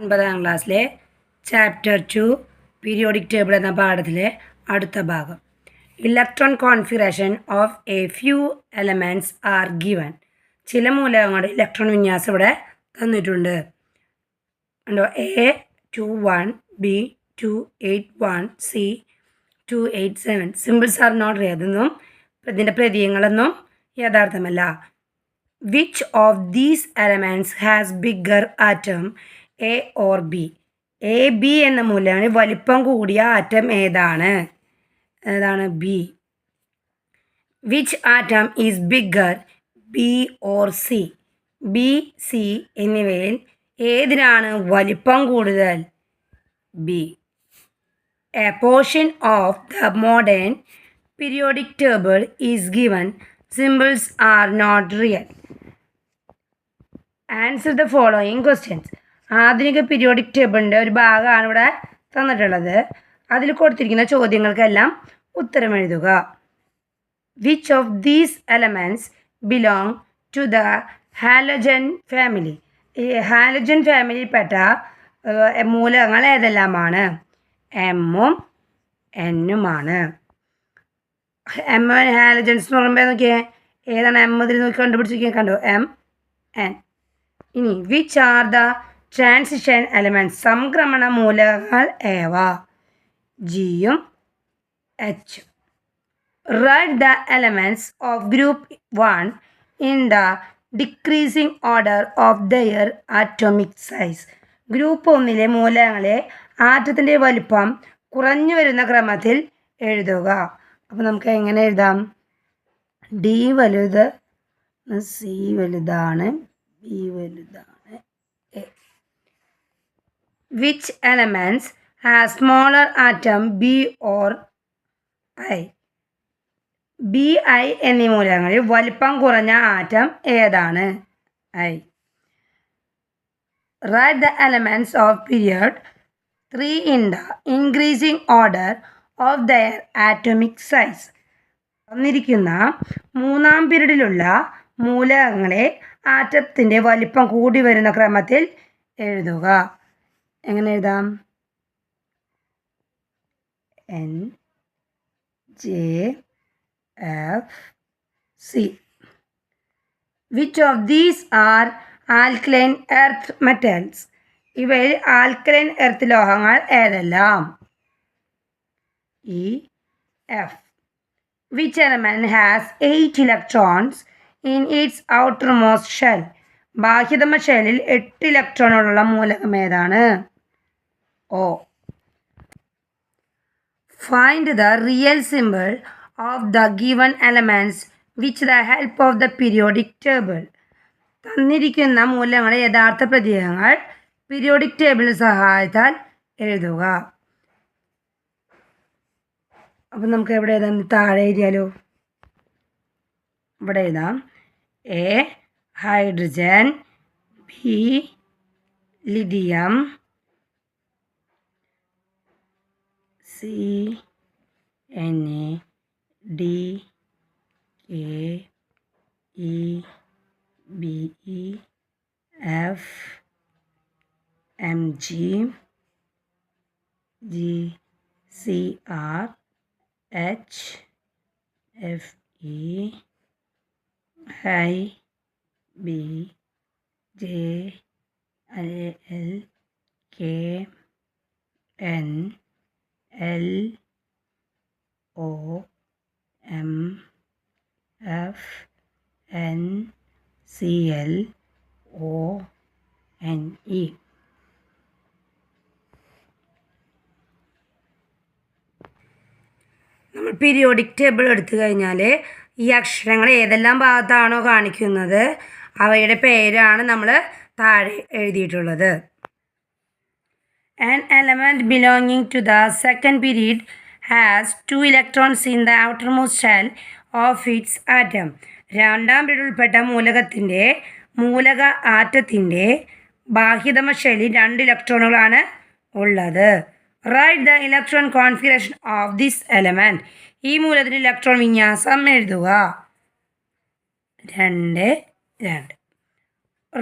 ഒൻപതാം ക്ലാസ്സിലെ chapter two periodic table എന്ന പാഠത്തിലെ അടുത്ത ഭാഗം. Electron configuration of a few elements are given ചില മൂലകങ്ങളുടെ ഇലക്ട്രോൺ വിന്യാസം ഇവിടെ തന്നിട്ടുണ്ട്. ഉണ്ടോ A two one B two eight one C two eight seven symbols are not ഏതെന്നും ഇതിന്റെ പ്രതീയങ്ങളൊന്നും യഥാർത്ഥമല്ല. Which of these elements has bigger atom A or B A B എന്ന മൂല്യമാണ് വലിപ്പം കൂടിയ ആറ്റം ഏതാണ്? ഏതാണ് B which atom is bigger B or C B C എന്നിവയിൽ ഏതിനാണ് വലിപ്പം കൂടുതൽ? B A portion of the modern periodic table is given symbols are not real answer the following questions ആധുനിക പീരിയോഡിക് ടേബിളിന്റെ ഒരു ഭാഗമാണ് ഇവിടെ തന്നിട്ടുള്ളത്. അതിൽ കൊടുത്തിരിക്കുന്ന ചോദ്യങ്ങൾക്കെല്ലാം ഉത്തരം എഴുതുക. Which of these elements belong to the halogen family ഈ ഹാലജൻ ഫാമിലിയിൽപ്പെട്ട മൂലകങ്ങൾ ഏതെല്ലാമാണ്? എമ്മും എന്നുമാണ് എം ഹാലജൻസ് എന്ന് പറയുമ്പോൾ നോക്കിയേ ഏതാണ് എം ഇതിൽ നോക്കി കണ്ടുപിടിച്ചിരിക്കുക കണ്ടോ? എം എൻ ഇനി which are the transition element സംക്രമണ മൂലകങ്ങൾ ഏവ? ജിയും എച്ചും write the elements of group one in the decreasing order of their atomic size group ഒന്നിലെ മൂലകങ്ങളെ ആറ്റത്തിന്റെ വലുപ്പം കുറഞ്ഞു വരുന്ന ക്രമത്തിൽ എഴുതുക. അപ്പോൾ നമുക്ക് എങ്ങനെ എഴുതാം? ഡി വലുത് സി വലുതാണ് ബി വലുതാണ്. Which elements have smaller atom B or I B I എന്നീ മൂലകങ്ങളിൽ വലിപ്പം കുറഞ്ഞ ആറ്റം ഏതാണ്? I write the elements of period three in the increasing order of their atomic size തന്നിരിക്കുന്ന മൂന്നാം പീരീഡിലുള്ള മൂലകങ്ങളെ ആറ്റത്തിന്റെ വലിപ്പം കൂടി വരുന്ന ക്രമത്തിൽ എഴുതുക. എങ്ങനെ എഴുതാം? N J F C which of these are alkaline earth metals ഇവയിൽ ആൽക്കലൈൻ എർത്ത് ലോഹങ്ങൾ ഏതെല്ലാം? E F which element has eight electrons in its outermost shell ബാഹ്യതമ ഷെല്ലിൽ എട്ട് ഇലക്ട്രോണുള്ള മൂലകം ഏതാണ്? O. Find the real symbol of the given elements with the help of the periodic table തന്നിരിക്കുന്ന മൂലങ്ങളുടെ യഥാർത്ഥ പ്രതീകങ്ങൾ പീരിയോഡിക് ടേബിളിന് സഹായത്താൽ എഴുതുക. അപ്പം നമുക്ക് എവിടെ എഴുതാം? താഴെ എഴുതിയാലോ? ഇവിടെ എഴുതാം. A hydrogen B lithium C N A D K E B E F M G G C R H F E I B J I L K N L O M F N C L O N E നമ്മൾ periodic table എടുത്തു കഴിഞ്ഞാൽ ഈ അക്ഷരങ്ങൾ ഏതെല്ലാം ഭാഗത്താണോ കാണിക്കുന്നത് അവയുടെ പേരാണ് നമ്മൾ താഴെ എഴുതിയിട്ടുള്ളത്. An element belonging to the second period has two electrons in the outermost shell of its atom. രണ്ടാം പീരീഡ് ഉൾപ്പെട്ട മൂലകത്തിന്റെ മൂലക ആറ്റത്തിന്റെ ബാഹ്യതമ ശൈലി രണ്ട് ഇലക്ട്രോണുകളാണ് ഉള്ളത്. Write the electron configuration of this element ഈ മൂലത്തിന് ഇലക്ട്രോൺ വിന്യാസം എഴുതുക. രണ്ട് രണ്ട്.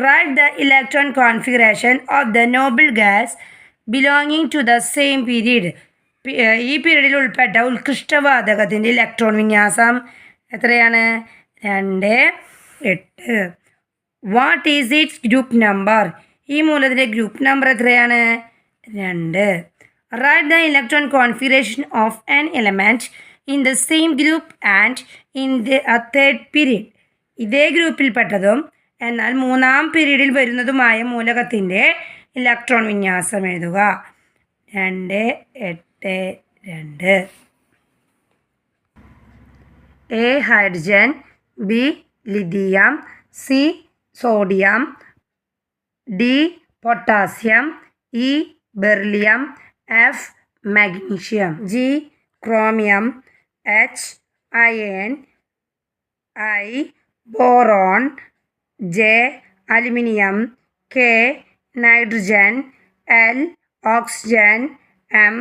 Write the electron configuration of the noble gas belonging to the same period ഈ പീരീഡിൽ ഉൾപ്പെട്ട ഉത്കൃഷ്ടവാതകത്തിന്റെ ഇലക്ട്രോൺ വിന്യാസം എത്രയാണ്? രണ്ട് എട്ട്. What is its group number ഈ മൂലത്തിന്റെ ഗ്രൂപ്പ് നമ്പർ എത്രയാണ്? രണ്ട്. Write the electron configuration of an element in the same group and in the third period ഇതേ ഗ്രൂപ്പിൽപ്പെട്ടതും എന്നാൽ മൂന്നാം പീരീഡിൽ വരുന്നതുമായ മൂലകത്തിന്റെ ഇലക്ട്രോൺ വിന്യാസം എഴുതുക. രണ്ട് എട്ട് രണ്ട്. A hydrogen. B lithium. C sodium. D potassium. E beryllium. F magnesium. G chromium. H iron. I boron. J aluminium. K nitrogen L oxygen M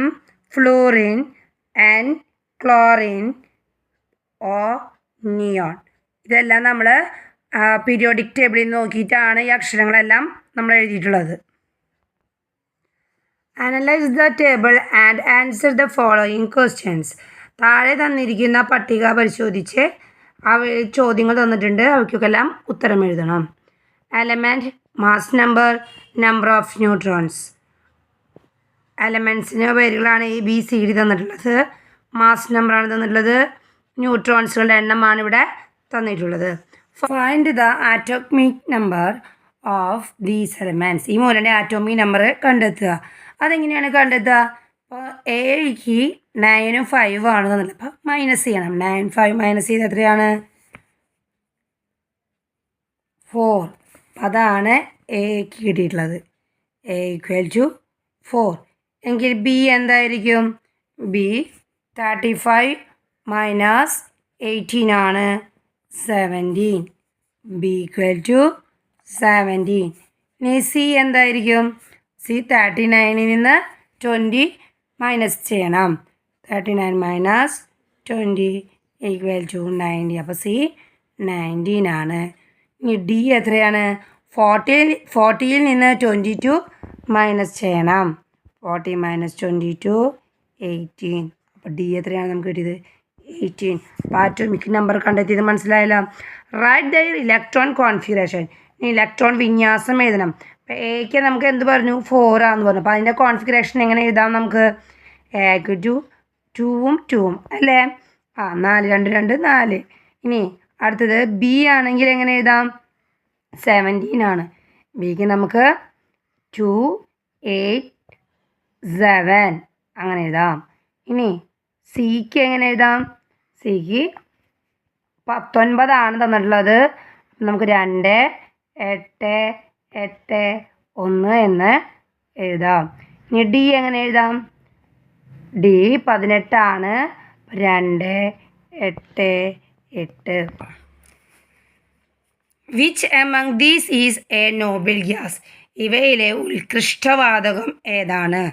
fluorine N chlorine O neon ഇതെല്ലാം നമ്മൾ periodic ടേബിളിൽ നോക്കിയിട്ടാണ് ഈ അക്ഷരങ്ങളെല്ലാം നമ്മൾ എഴുതിയിട്ടുള്ളത്. Analyse the table and answer the following questions താഴെ തന്നിരിക്കുന്ന പട്ടിക പരിശോധിച്ച് അവ ചോദ്യങ്ങൾ തന്നിട്ടുണ്ട്. അവയ്ക്കൊക്കെല്ലാം ഉത്തരം എഴുതണം. Element mass number number of neutrons എലമെൻസിന് പേരുകളാണ് എ ബി സി ഡി തന്നിട്ടുള്ളത്. മാസ് നമ്പറാണ് തന്നിട്ടുള്ളത്. ന്യൂട്രോൺസുകളുടെ എണ്ണമാണ് ഇവിടെ തന്നിട്ടുള്ളത്. Find the atomic number of these elements ഈ മൂലന്റെ ആറ്റോമിക് നമ്പർ കണ്ടെത്തുക. അതെങ്ങനെയാണ് കണ്ടെത്തുക? അപ്പോൾ എക്ക് നയനും ഫൈവ് ആണ് തന്നിട്ടുള്ളത്. അപ്പോൾ മൈനസ് ചെയ്യണം. നയൻ ഫൈവ് മൈനസ് ചെയ്ത് എത്രയാണ്? ഫോർ അതാണ് എക്ക് കിട്ടിയിട്ടുള്ളത്. എ ഈക്വൽ ടു ഫോർ എങ്കിൽ ബി എന്തായിരിക്കും? B thirty five minus eighteen ആണ്. Seventeen B equal to seventeen ഇനി സി എന്തായിരിക്കും? സി തേർട്ടി നയനിൽ നിന്ന് ട്വന്റി മൈനസ് ചെയ്യണം. Thirty nine minus twenty equal to ninety അപ്പോൾ സി നയന്റീൻ ആണ്. ഇനി ഡി എത്രയാണ്? ഫോർട്ടിയിൽ ഫോർട്ടിയിൽ നിന്ന് ട്വന്റി ടു മൈനസ് ചെയ്യണം. Forty minus twenty two eighteen അപ്പോൾ ഡി എത്രയാണ് നമുക്ക് കിട്ടിയത്? എയ്റ്റീൻ അപ്പോൾ ആറ്റോമിക് നമ്പർ കണ്ടെത്തിയത് മനസ്സിലായല്ലോ? Right their electron configuration electron വിന്യാസം എഴുതണം. അപ്പോൾ എക്ക് നമുക്ക് എന്ത് പറഞ്ഞു? ഫോറാന്ന് പറഞ്ഞു. അപ്പോൾ അതിന്റെ കോൺഫിഗറേഷൻ എങ്ങനെ എഴുതാം നമുക്ക്? എക്ക് ടു ടൂവും ടൂവും അല്ലേ? ആ നാല് രണ്ട് രണ്ട് നാല്. ഇനി അടുത്തത് ബി ആണെങ്കിൽ എങ്ങനെ എഴുതാം? സെവന്റീൻ ആണ്. ബിക്ക് നമുക്ക് ടു എയ്റ്റ് സെവൻ അങ്ങനെ എഴുതാം. ഇനി സിക്ക് എങ്ങനെ എഴുതാം? സിക്ക് പത്തൊൻപതാണ് തന്നിട്ടുള്ളത്. നമുക്ക് രണ്ട് എട്ട് എട്ട് ഒന്ന് എന്ന് എഴുതാം. ഇനി ഡി എങ്ങനെ എഴുതാം? ഡി പതിനെട്ടാണ് രണ്ട് എട്ട് എട്ട്. Which among these is a noble gas? ഇവയിലെ ഉത്കൃഷ്ടവാതകം ഏതാണ്?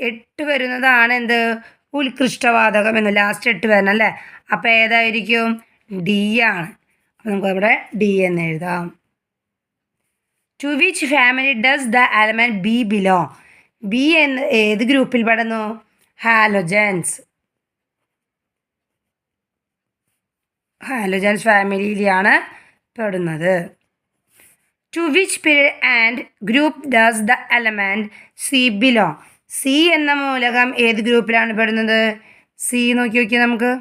എട്ട് വരുന്നതാണ് എന്ത്? ഉത്കൃഷ്ടവാതകം എന്ന്. ലാസ്റ്റ് എട്ട് വരണം അല്ലേ അപ്പോൾ ഏതായിരിക്കും? ഡി ആണ്. അപ്പോൾ നമുക്ക് ഇവിടെ ഡി എന്ന് എഴുതാം. Two which family does the element B belong B എന്ന് ഏത് ഗ്രൂപ്പിൽ പെടുന്നു? ഹാലോജൻസ് ഹാലോജൻസ് ഫാമിലിയിലാണ് പെടുന്നത്. Two which period and group does the element C belong C എന്ന മൂലകം ഏത് ഗ്രൂപ്പിലാണ് പെടുന്നത്? സി നോക്കി നോക്കി നമുക്ക്.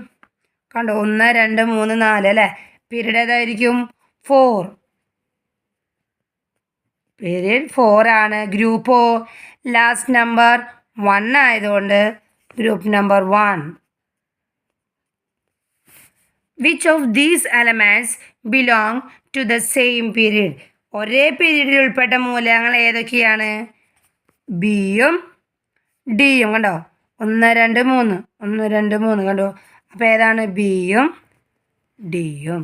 കണ്ടോ? ഒന്ന് രണ്ട് മൂന്ന് നാല് അല്ലേ? പീരീഡ് ഏതായിരിക്കും? ഫോർ പീരീഡ് ഫോർ ആണ്. ഗ്രൂപ്പോ ലാസ്റ്റ് നമ്പർ വൺ ആയതുകൊണ്ട് group number one which of these elements belong to the same period ഒരേ പീരീഡിൽ ഉൾപ്പെട്ട മൂലകങ്ങൾ ഏതൊക്കെയാണ്? ബിയും ഡിയും കണ്ടോ? ഒന്ന് രണ്ട് മൂന്ന്. ഒന്ന് രണ്ട് മൂന്ന് കണ്ടോ? അപ്പോൾ ഏതാണ്? ബിയും ഡിയും